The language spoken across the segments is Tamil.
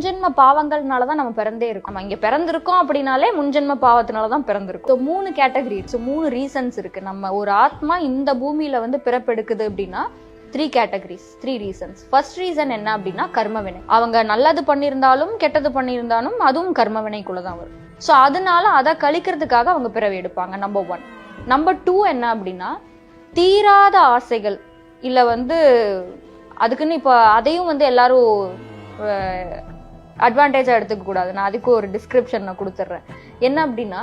முன்ஜென்ம பாவங்கள்னால தான் நம்ம பிறந்தே இருக்கோம். நம்ம இங்கே பிறந்திருக்கோம் அப்படின்னாலே முன்ஜென்ம பாவத்தினால தான் பிறந்திருக்கோம். ஸோ மூணு கேட்டகரி ஸோ மூணு ரீசன்ஸ் இருக்குது நம்ம ஒரு ஆத்மா இந்த பூமியில் வந்து பிறப்பெடுக்குது அப்படின்னா three categories three reasons first reason என்ன அப்படின்னா கர்மவினை. அவங்க நல்லது பண்ணியிருந்தாலும் கெட்டது பண்ணியிருந்தாலும் அதுவும் கர்மவினைக்குள்ள தான் வரும். ஸோ அதனால அதை கழிக்கிறதுக்காக அவங்க பிறவி எடுப்பாங்க நம்பர் ஒன் நம்பர் டூ என்ன அப்படின்னா தீராத ஆசைகள். இல்லை வந்து அதுக்குன்னு இப்போ அதையும் வந்து எல்லாரும் அட்வான்டேஜாக எடுத்துக்க கூடாது. நான் அதுக்கு ஒரு டிஸ்கிரிப்ஷன் நான் கொடுத்துட்றேன் என்ன அப்படின்னா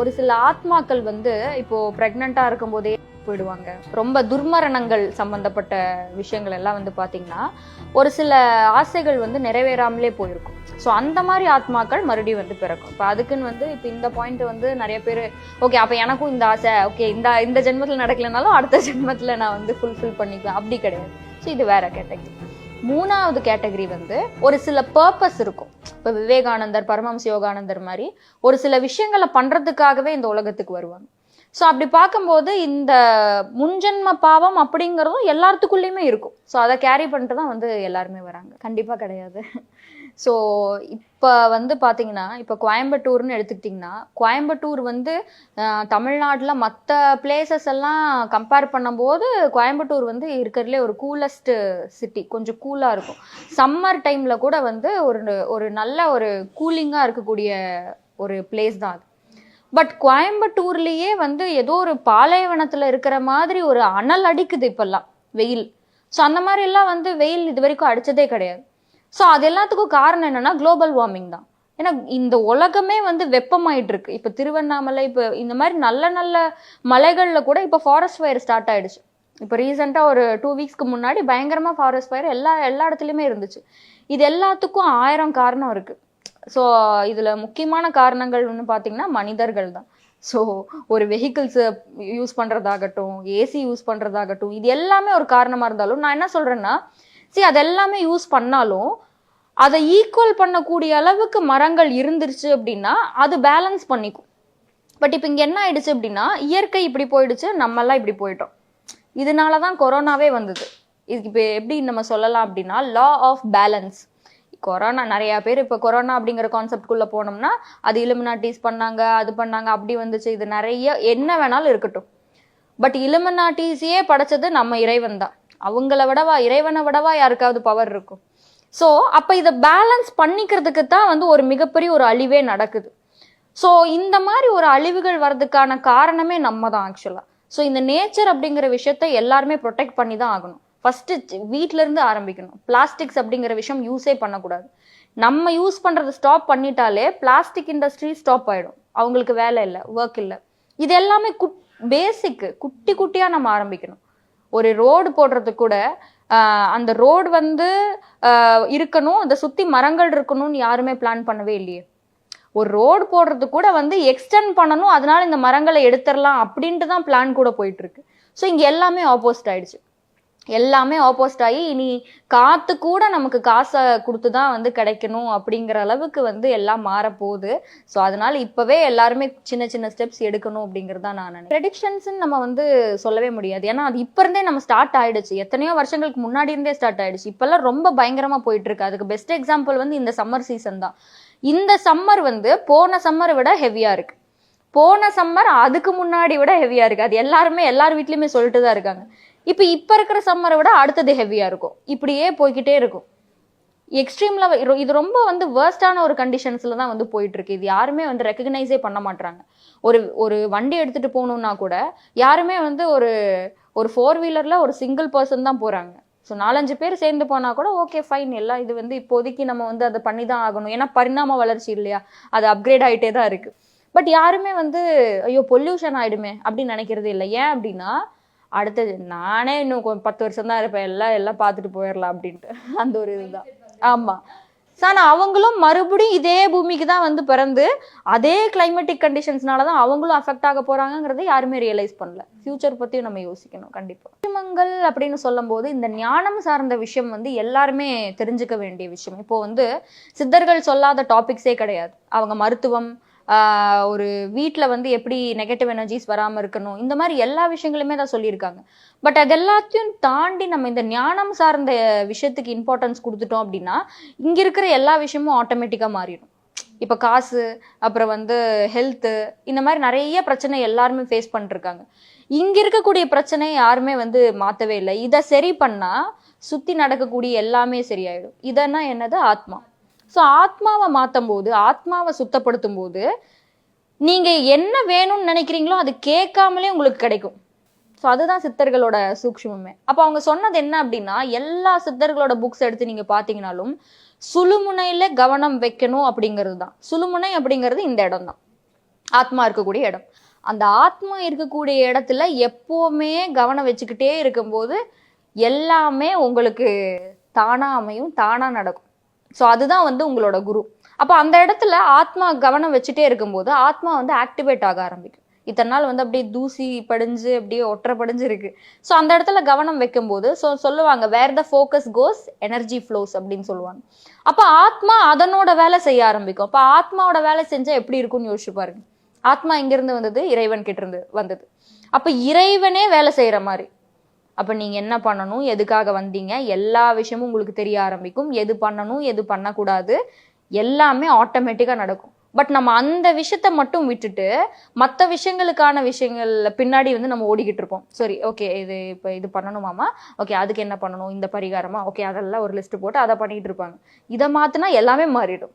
ஒரு சில ஆத்மாக்கள் வந்து இப்போ ப்ரெக்னெண்ட்டாக இருக்கும்போதே போயிடுவாங்க. ரொம்ப துர்மரணங்கள் சம்பந்தப்பட்ட விஷயங்கள் எல்லாம் வந்து பாத்தீங்கன்னா ஒரு சில ஆசைகள் வந்து நிறைவேறாமலே போயிருக்கும். ஸோ அந்த மாதிரி ஆத்மாக்கள் மறுபடியும் வந்து பிறக்கும். இப்போ அதுக்குன்னு வந்து இப்போ இந்த பாயிண்ட் வந்து நிறைய பேர் ஓகே அப்போ எனக்கும் இந்த ஆசை ஓகே இந்த இந்த ஜென்மத்தில் நடக்கலைனாலும் அடுத்த ஜென்மத்தில் நான் வந்து ஃபுல்ஃபில் பண்ணிக்குவேன். அப்படி கிடையாது. ஸோ இது வேற கேட்டகரி மூணாவது கேட்டகரி வந்து ஒரு சில பர்பஸ் இருக்கும். இப்போ விவேகானந்தர் பரமஹம்ச யோகானந்தர் மாதிரி ஒரு சில விஷயங்களை பண்றதுக்காகவே இந்த உலகத்துக்கு வருவாங்க. ஸோ அப்படி பார்க்கும்போது இந்த முன்ஜென்ம பாவம் அப்படிங்கிறதும் எல்லாத்துக்குள்ளேயுமே இருக்கும். ஸோ அதை கேரி பண்ணிட்டு தான் வந்து எல்லாருமே வராங்க. கண்டிப்பாக கிடையாது. ஸோ இப்போ வந்து பார்த்தீங்கன்னா இப்போ கோயம்புத்தூர்னு எடுத்துக்கிட்டிங்கன்னா கோயம்புத்தூர் வந்து தமிழ்நாட்டில் மற்ற பிளேசஸ் எல்லாம் கம்பேர் பண்ணும்போது கோயம்புத்தூர் வந்து இருக்கிறதுலே ஒரு கூலஸ்ட்டு சிட்டி கொஞ்சம் கூலாக இருக்கும். சம்மர் டைமில் கூட வந்து ஒரு ஒரு நல்ல ஒரு கூலிங்காக இருக்கக்கூடிய ஒரு பிளேஸ் தான் அது. பட் கோயம்புத்தூர்லேயே வந்து ஏதோ ஒரு பாலைவனத்தில் இருக்கிற மாதிரி ஒரு அனல் அடிக்குது இப்போல்லாம் வெயில். ஸோ அந்த மாதிரி எல்லாம் வந்து வெயில் இது வரைக்கும் அடித்ததே கிடையாது. ஸோ அது எல்லாத்துக்கும் காரணம் என்னென்னா குளோபல் வார்மிங் தான். ஏன்னா இந்த உலகமே வந்து வெப்பமாயிட்டு இருக்கு இப்போ திருவண்ணாமலை இப்போ இந்த மாதிரி நல்ல நல்ல மலைகளில் கூட இப்போ ஃபாரஸ்ட் ஃபயர் ஸ்டார்ட் ஆயிடுச்சு. இப்போ ரீசெண்டாக ஒரு டூ வீக்ஸ்க்கு முன்னாடி பயங்கரமாக ஃபாரஸ்ட் ஃபயர் எல்லா எல்லா இடத்துலையுமே இருந்துச்சு. இது எல்லாத்துக்கும் ஆயிரம் காரணம் இருக்கு. ஸோ இதில் முக்கியமான காரணங்கள் ஒன்று பார்த்தீங்கன்னா மனிதர்கள் தான். ஸோ ஒரு வெஹிக்கிள்ஸை யூஸ் பண்ணுறதாகட்டும் ஏசி யூஸ் பண்ணுறதாகட்டும் இது எல்லாமே ஒரு காரணமாக இருந்தாலும் நான் என்ன சொல்கிறேன்னா சரி அதெல்லாமே யூஸ் பண்ணாலும் அதை ஈக்குவல் பண்ணக்கூடிய அளவுக்கு மரங்கள் இருந்துருச்சு அப்படின்னா அது பேலன்ஸ் பண்ணிக்கும். பட் இப்போ இங்கே என்ன ஆயிடுச்சு அப்படின்னா இயற்கை இப்படி போயிடுச்சு நம்மெல்லாம் இப்படி போயிட்டோம். இதனால தான் கொரோனாவே வந்தது. இதுக்கு இப்போ எப்படி நம்ம சொல்லலாம் அப்படின்னா லா ஆஃப் பேலன்ஸ் கொரோனா நிறைய பேர் இப்போ கொரோனா அப்படிங்கிற கான்செப்ட்குள்ளே போனோம்னா அது இலுமினாட்டிஸ் பண்ணாங்க அது பண்ணாங்க அப்படி வந்துச்சு. இது நிறைய என்ன வேணாலும் இருக்கட்டும். பட் இலுமினாட்டிஸையே படைச்சது நம்ம இறைவன் தான். அவங்கள விடவா இறைவனை விடவா யாருக்காவது பவர் இருக்கும். ஸோ அப்போ இதை பேலன்ஸ் பண்ணிக்கிறதுக்கு தான் வந்து ஒரு மிகப்பெரிய ஒரு அழிவே நடக்குது. ஸோ இந்த மாதிரி ஒரு அழிவுகள் வர்றதுக்கான காரணமே நம்ம தான் ஆக்சுவலாக ஸோ இந்த நேச்சர் அப்படிங்கிற விஷயத்த எல்லாருமே ப்ரொடெக்ட் பண்ணி தான் ஆகணும். ஃபஸ்ட்டு வீட்டிலேருந்து ஆரம்பிக்கணும். பிளாஸ்டிக்ஸ் அப்படிங்கிற விஷயம் யூஸே பண்ணக்கூடாது. நம்ம யூஸ் பண்ணுறதை ஸ்டாப் பண்ணிட்டாலே பிளாஸ்டிக் இண்டஸ்ட்ரி ஸ்டாப் ஆகிடும் அவங்களுக்கு வேலை இல்லை ஒர்க் இல்லை. இது எல்லாமே குட் பேசிக்கு குட்டி குட்டியாக நம்ம ஆரம்பிக்கணும். ஒரு ரோடு போடுறதுக்கு கூட அந்த ரோடு வந்து இருக்கணும் அதை சுற்றி மரங்கள் இருக்கணும்னு யாருமே பிளான் பண்ணவே இல்லையே. ஒரு ரோடு போடுறது கூட வந்து எக்ஸ்டெண்ட் பண்ணணும் அதனால இந்த மரங்களை எடுத்துடலாம் அப்படின்ட்டு தான் பிளான் கூட போயிட்டு இருக்கு. ஸோ இங்கே எல்லாமே ஆப்போசிட் ஆயிடுச்சு. எல்லாமே ஆப்போசிட் ஆகி இனி காத்து கூட நமக்கு காசை கொடுத்து தான் வந்து கிடைக்கணும் அப்படிங்கிற அளவுக்கு வந்து எல்லாம் மாறப்போகுது. ஸோ அதனால இப்போவே எல்லாருமே சின்ன சின்ன ஸ்டெப்ஸ் எடுக்கணும் அப்படிங்கிறது தான் நான் நினைக்கிறேன். ப்ரெடிக்ஷன்ஸ் நம்ம வந்து சொல்லவே முடியாது. ஏன்னா அது இப்போ இருந்தே நம்ம ஸ்டார்ட் ஆயிடுச்சு. எத்தனையோ வருஷங்களுக்கு முன்னாடி இருந்தே ஸ்டார்ட் ஆயிடுச்சு. இப்போல்லாம் ரொம்ப பயங்கரமாக போயிட்டு இருக்கு. அதுக்கு பெஸ்ட் எக்ஸாம்பிள் வந்து இந்த சம்மர் சீசன் தான். இந்த சம்மர் வந்து போன சம்மரை விட ஹெவியாக இருக்கு. போன சம்மர் அதுக்கு முன்னாடி விட ஹெவியாக இருக்கு. அது எல்லாருமே எல்லார் வீட்லேயுமே சொல்லிட்டு தான் இருக்காங்க. இப்போ இப்போ இருக்கிற சம்மரை விட அடுத்தது ஹெவியாக இருக்கும். இப்படியே போய்க்கிட்டே இருக்கும். எக்ஸ்ட்ரீம்ல இது ரொம்ப வந்து வேர்ஸ்டான ஒரு கண்டிஷன்ஸ்ல தான் வந்து போயிட்டு இருக்கு இது யாருமே வந்து ரெக்கக்னைஸே பண்ண மாட்டாங்க ஒரு ஒரு வண்டி எடுத்துட்டு போகணும்னா கூட யாருமே வந்து ஒரு ஒரு ஃபோர் வீலர்ல ஒரு சிங்கிள் பர்சன் தான் போறாங்க. ஸோ நாலஞ்சு பேர் சேர்ந்து போனா கூட ஓகே ஃபைன் எல்லாம் இது வந்து இப்போதைக்கு நம்ம வந்து அதை பண்ணி தான் ஆகணும். ஏன்னா பரிணாம வளர்ச்சி இல்லையா? அது அப்கிரேட் ஆகிட்டே தான் இருக்கு. பட் யாருமே வந்து ஐயோ பொல்யூஷன் ஆயிடுமே அப்படின்னு நினைக்கிறது இல்லை. ஏன் அப்படின்னா அடுத்தது நானே இன்னும் பத்து வருஷம் தான் இருப்பேன். எல்லாம் எல்லாம் பார்த்துட்டு போயிடலாம் அப்படின்ட்டு. அந்த ஒரு இதுதான். ஆமா. ஆனால் அவங்களும் மறுபடியும் இதே பூமிக்கு தான் வந்து பிறந்து அதே கிளைமேட்டிக் கண்டிஷன்ஸ்னால தான் அவங்களும் அஃபெக்ட் ஆக போறாங்கங்கிறதை யாருமே ரியலைஸ் பண்ணல. ஃபியூச்சர் பற்றியும் நம்ம யோசிக்கணும் கண்டிப்பாக விஷயங்கள் அப்படின்னு சொல்லும்போது இந்த ஞானம் சார்ந்த விஷயம் வந்து எல்லாருமே தெரிஞ்சுக்க வேண்டிய விஷயம். இப்போ வந்து சித்தர்கள் சொல்லாத டாபிக்ஸே கிடையாது. அவங்க மருத்துவம் ஒரு வீட்டில் வந்து எப்படி நெகட்டிவ் எனர்ஜிஸ் வராமல் இருக்கணும் இந்த மாதிரி எல்லா விஷயங்களுமே தான் சொல்லியிருக்காங்க. பட் அது எல்லாத்தையும் தாண்டி நம்ம இந்த ஞானம் சார்ந்த விஷயத்துக்கு இம்பார்ட்டன்ஸ் கொடுத்துட்டோம் அப்படின்னா இங்கே இருக்கிற எல்லா விஷயமும் ஆட்டோமேட்டிக்காக மாறிடும். இப்போ காசு அப்புறம் வந்து ஹெல்த்து இந்த மாதிரி நிறைய பிரச்சனை எல்லாருமே ஃபேஸ் பண்ணிருக்காங்க. இங்க இருக்கக்கூடிய பிரச்சனை யாருமே வந்து மாத்தவே இல்லை. இதை சரி பண்ணா சுத்தி நடக்கக்கூடிய எல்லாமே சரியாயிடும். இதன்னா என்னது? ஆத்மா. ஸோ ஆத்மாவை மாற்றும் போது ஆத்மாவை சுத்தப்படுத்தும் போது நீங்கள் என்ன வேணும்னு நினைக்கிறீங்களோ அது கேட்காமலே உங்களுக்கு கிடைக்கும். ஸோ அதுதான் சித்தர்களோட சூக்ஷ்மமே. அப்போ அவங்க சொன்னது என்ன அப்படின்னா எல்லா சித்தர்களோட புக்ஸ் எடுத்து நீங்கள் பார்த்தீங்கனாலும் சுழுமுனையில கவனம் வைக்கணும் அப்படிங்கிறது தான். சுழுமுனை அப்படிங்கிறது இந்த இடம் தான். ஆத்மா இருக்கக்கூடிய இடம். அந்த ஆத்மா இருக்கக்கூடிய இடத்துல எப்போவுமே கவனம் வச்சுக்கிட்டே இருக்கும்போது எல்லாமே உங்களுக்கு தானாக அமையும் தானாக நடக்கும். ஸோ அதுதான் வந்து உங்களோட குரு. அப்போ அந்த இடத்துல ஆத்மா கவனம் வச்சுட்டே இருக்கும்போது ஆத்மா வந்து ஆக்டிவேட் ஆக ஆரம்பிக்கும். இத்தனை நாள் வந்து அப்படியே தூசி படிஞ்சு அப்படியே ஒற்றை படிஞ்சு இருக்கு ஸோ அந்த இடத்துல கவனம் வைக்கும்போது ஸோ சொல்லுவாங்க where the focus goes energy flows அப்படின்னு சொல்லுவாங்க. அப்போ ஆத்மா அதனோட வேலை செய்ய ஆரம்பிக்கும். அப்போ ஆத்மாவோட வேலை செஞ்சா எப்படி இருக்கும்னு யோசிச்சு பாருங்க. ஆத்மா இங்கிருந்து வந்தது இறைவன் கிட்ட இருந்து வந்தது. அப்போ இறைவனே வேலை செய்யற மாதிரி. அப்போ நீங்கள் என்ன பண்ணணும்? எதுக்காக வந்தீங்க? எல்லா விஷயமும் உங்களுக்கு தெரிய ஆரம்பிக்கும். எது பண்ணணும்? எது பண்ணக்கூடாது? எல்லாமே ஆட்டோமேட்டிக்காக நடக்கும். பட் நம்ம அந்த விஷயத்த மட்டும் விட்டுட்டு மற்ற விஷயங்களுக்கான விஷயங்கள் பின்னாடி வந்து நம்ம ஓடிக்கிட்டு இருப்போம். சரி ஓகே இது இப்போ இது பண்ணணுமாமா? ஓகே அதுக்கு என்ன பண்ணணும்? இந்த பரிகாரமா? ஓகே அதெல்லாம் ஒரு லிஸ்ட் போட்டு அதை பண்ணிட்டு இருப்பாங்க. இதை மாத்தினா எல்லாமே மாறிடும்.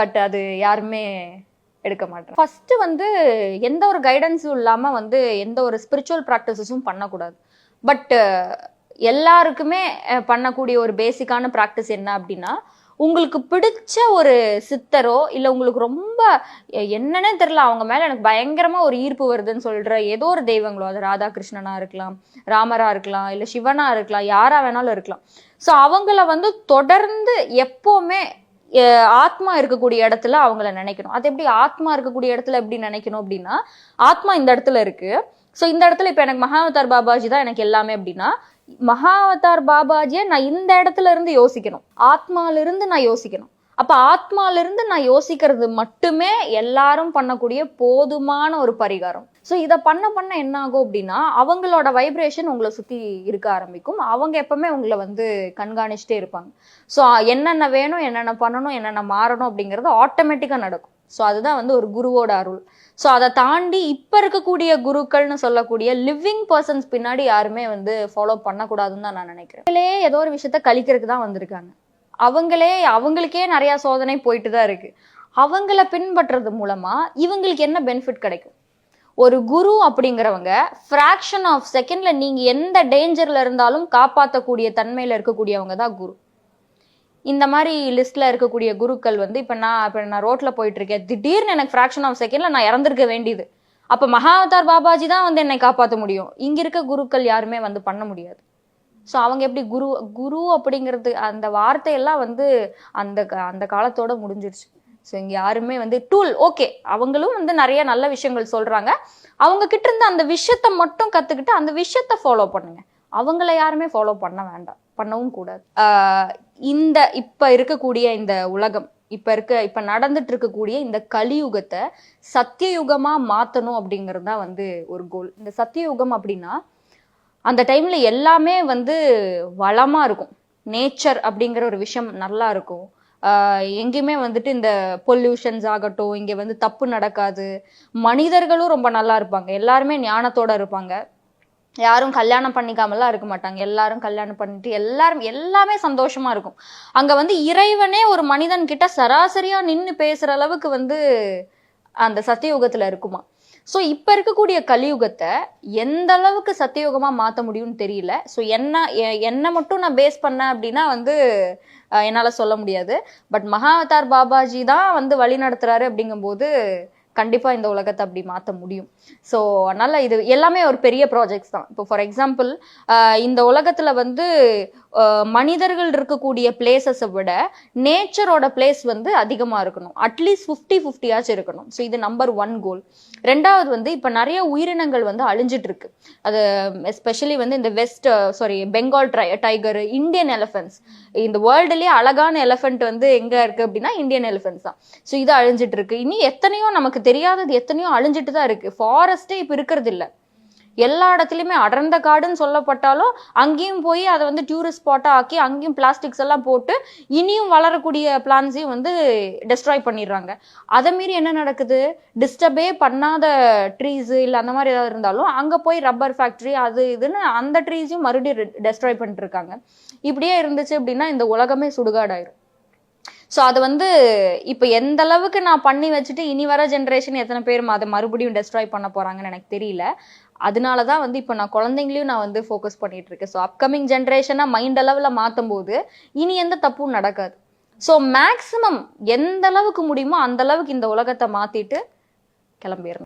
பட் அது யாருமே எடுக்க மாட்டேன் ஃபர்ஸ்ட் வந்து எந்த ஒரு கைடன்ஸும் இல்லாம வந்து எந்த ஒரு ஸ்பிரிச்சுவல் ப்ராக்டிசஸும் பண்ணக்கூடாது. பட் uh, எல்லாருக்குமே பண்ணக்கூடிய ஒரு பேசிக்கான ப்ராக்டிஸ் என்ன அப்படின்னா உங்களுக்கு பிடிச்ச ஒரு சித்தரோ இல்லை உங்களுக்கு ரொம்ப எ- என்னன்னே தெரில அவங்க மேலே எனக்கு பயங்கரமாக ஒரு ஈர்ப்பு வருதுன்னு சொல்கிற ஏதோ ஒரு தெய்வங்களோ அது ராதாகிருஷ்ணனாக இருக்கலாம் ராமராக இருக்கலாம் இல்லை சிவனாக இருக்கலாம் யாராக வேணாலும் இருக்கலாம். ஸோ அவங்கள வந்து தொடர்ந்து எப்போவுமே ஆத்மா இருக்கக்கூடிய இடத்துல அவங்கள நினைக்கணும். அது எப்படி ஆத்மா இருக்கக்கூடிய இடத்துல எப்படி நினைக்கணும் அப்படின்னா ஆத்மா இந்த இடத்துல இருக்குது ஸோ இந்த இடத்துல இப்போ எனக்கு மகாவதார் பாபாஜி தான் எனக்கு எல்லாமே அப்படின்னா மகாவதார் பாபாஜியை நான் இந்த இடத்துல இருந்து யோசிக்கணும். ஆத்மாலிருந்து நான் யோசிக்கணும். அப்போ ஆத்மாலிருந்து நான் யோசிக்கிறது மட்டுமே எல்லாரும் பண்ணக்கூடிய போதுமான ஒரு பரிகாரம். ஸோ இதை பண்ண பண்ண என்ன ஆகும் அப்படின்னா அவங்களோட வைப்ரேஷன் உங்களை சுற்றி இருக்க ஆரம்பிக்கும். அவங்க எப்பவுமே உங்களை வந்து கண்காணிச்சுட்டே இருப்பாங்க. ஸோ என்னென்ன வேணும் என்னென்ன பண்ணணும் என்னென்ன மாறணும் அப்படிங்கிறது ஆட்டோமேட்டிக்காக நடக்கும். ஸோ அதுதான் வந்து ஒரு குருவோட அருள். ஸோ அதை தாண்டி இப்போ இருக்கக்கூடிய குருக்கள்னு சொல்லக்கூடிய லிவிங் பர்சன்ஸ் பின்னாடி யாருமே வந்து ஃபாலோ பண்ணக்கூடாதுன்னு தான் நான் நினைக்கிறேன். அவங்களே ஏதோ ஒரு விஷயத்த கழிக்கிறதுக்கு தான் வந்திருக்காங்க. அவங்களே அவங்களுக்கே நிறையா சோதனை போயிட்டு தான் இருக்குது அவங்கள பின்பற்றுறது மூலமாக இவங்களுக்கு என்ன பெனிஃபிட் கிடைக்கும்? ஒரு குரு அப்படிங்கிறவங்க ஃப்ராக்ஷன் ஆஃப் செகண்டில் நீங்கள் எந்த டேஞ்சரில் இருந்தாலும் காப்பாற்றக்கூடிய தன்மையில் இருக்கக்கூடியவங்க தான் குரு. இந்த மாதிரி லிஸ்ட்ல இருக்கக்கூடிய குருக்கள் வந்து இப்போ நான் இப்போ நான் ரோட்ல போயிட்டு இருக்கேன் திடீர்னு எனக்கு ஃப்ராக்ஷன் ஆஃப் செகண்ட்ல நான் இறந்துருக்க வேண்டியது. அப்ப மகாவதார் பாபாஜி தான் வந்து என்னை காப்பாற்ற முடியும். இங்க இருக்க குருக்கள் யாருமே வந்து பண்ண முடியாது. ஸோ அவங்க எப்படி குரு குரு அப்படிங்கிறது அந்த வார்த்தையெல்லாம் வந்து அந்த அந்த காலத்தோட முடிஞ்சிருச்சு. ஸோ இங்க யாருமே வந்து டூல் ஓகே அவங்களும் வந்து நிறைய நல்ல விஷயங்கள் சொல்றாங்க. அவங்க கிட்ட இருந்து அந்த விஷயத்த மட்டும் கத்துக்கிட்டு அந்த விஷயத்த ஃபாலோ பண்ணுங்க. அவங்கள யாருமே ஃபாலோ பண்ண வேண்டாம். பண்ணவும் கூடாது. இந்த இப்ப இருக்கக்கூடிய இந்த உலகம் இப்ப இருக்க இப்ப நடந்துட்டு இருக்கக்கூடிய இந்த கலியுகத்தை சத்தியயுகமா மாத்தணும் அப்படிங்கிறது தான் வந்து ஒரு கோல் இந்த சத்தியயுகம் அப்படின்னா அந்த டைம்ல எல்லாமே வந்து வளமா இருக்கும். நேச்சர் அப்படிங்கிற ஒரு விஷயம் நல்லா இருக்கும். எங்கேயுமே வந்துட்டு இந்த பொல்யூஷன்ஸ் ஆகட்டும் இங்கே வந்து தப்பு நடக்காது. மனிதர்களும் ரொம்ப நல்லா இருப்பாங்க. எல்லாருமே ஞானத்தோட இருப்பாங்க. யாரும் கல்யாணம் பண்ணிக்காமலாம் இருக்க மாட்டாங்க. எல்லாரும் கல்யாணம் பண்ணிட்டு எல்லாரும் எல்லாமே சந்தோஷமா இருக்கும். அங்க வந்து இறைவனே ஒரு மனிதன் கிட்ட சராசரியா நின்று பேசுற அளவுக்கு வந்து அந்த சத்தியுகத்துல இருக்குமா. ஸோ இப்போ இருக்கக்கூடிய கலியுகத்தை எந்த அளவுக்கு சத்தியயுகமா மாற்ற முடியும்னு தெரியல. ஸோ என்ன எ- மட்டும் நான் பேஸ் பண்ணேன் அப்படின்னா வந்து என்னால் சொல்ல முடியாது. பட் மகாவதார் பாபாஜி தான் வந்து வழி நடத்துறாரு அப்படிங்கும்போது கண்டிப்பாக இந்த உலகத்தை அப்படி மாற்ற முடியும். ஸோ அதனால் இது எல்லாமே ஒரு பெரிய ப்ராஜெக்ட்ஸ் தான். இப்போ ஃபார் எக்ஸாம்பிள் இந்த உலகத்தில் வந்து மனிதர்கள் இருக்கக்கூடிய பிளேசஸை விட நேச்சரோட பிளேஸ் வந்து அதிகமாக இருக்கணும். அட்லீஸ்ட் ஃபிஃப்டி ஃபிஃப்டியாச்சும் இருக்கணும். ஸோ இது நம்பர் ஒன் கோல் ரெண்டாவது வந்து இப்போ நிறைய உயிரினங்கள் வந்து அழிஞ்சிட்டு இருக்கு. அது எஸ்பெஷலி வந்து இந்த West sorry Bengal dry tiger Indian elephants இந்த வேர்ல்டுலேயே அழகான எலிஃபென்ட் வந்து எங்கே இருக்குது அப்படின்னா இந்தியன் எலிஃபென்ட்ஸ் தான். ஸோ இது அழிஞ்சிட்டு இருக்கு. இனி எத்தனையோ நமக்கு தெரியாதது எத்தனையோ அழிஞ்சிட்டு தான் இருக்குது ஃபாரஸ்ட்டே இப்போ இருக்கிறது இல்லை. எல்லா இடத்துலையுமே அடர்ந்த காடுன்னு சொல்லப்பட்டாலும் அங்கேயும் போய் அதை வந்து டூரிஸ்ட் ஸ்பாட்டாக ஆக்கி அங்கேயும் பிளாஸ்டிக்ஸ் எல்லாம் போட்டு இனியும் வளரக்கூடிய பிளான்ஸையும் வந்து டெஸ்ட்ராய் பண்ணிடுறாங்க. அதை மீறி என்ன நடக்குது? டிஸ்டர்பே பண்ணாத ட்ரீஸ் இல்லை அந்த மாதிரி ஏதாவது இருந்தாலும் அங்கே போய் ரப்பர் ஃபேக்ட்ரி அது இதுன்னு அந்த ட்ரீஸையும் மறுபடியும் டெஸ்ட்ராய் பண்ணிட்டுருக்காங்க. இப்படியே இருந்துச்சு அப்படின்னா இந்த உலகமே சுடுகாடாயிரும். ஸோ அது வந்து இப்போ எந்த அளவுக்கு நான் பண்ணி வச்சுட்டு இனி வர ஜென்ரேஷன் எத்தனை பேர் அதை மறுபடியும் டெஸ்ட்ராய் பண்ண போகிறாங்கன்னு எனக்கு தெரியல. அதனால தான் வந்து இப்போ நான் குழந்தைங்களையும் நான் வந்து ஃபோக்கஸ் பண்ணிட்டு இருக்கேன். ஸோ அப்கமிங் ஜென்ரேஷனாக மைண்ட் அளவில் மாற்றும் போது இனி எந்த தப்பும் நடக்காது. ஸோ மேக்ஸிமம் எந்த அளவுக்கு முடியுமோ அந்த அளவுக்கு இந்த உலகத்தை மாத்திட்டு கிளம்பிடணும்.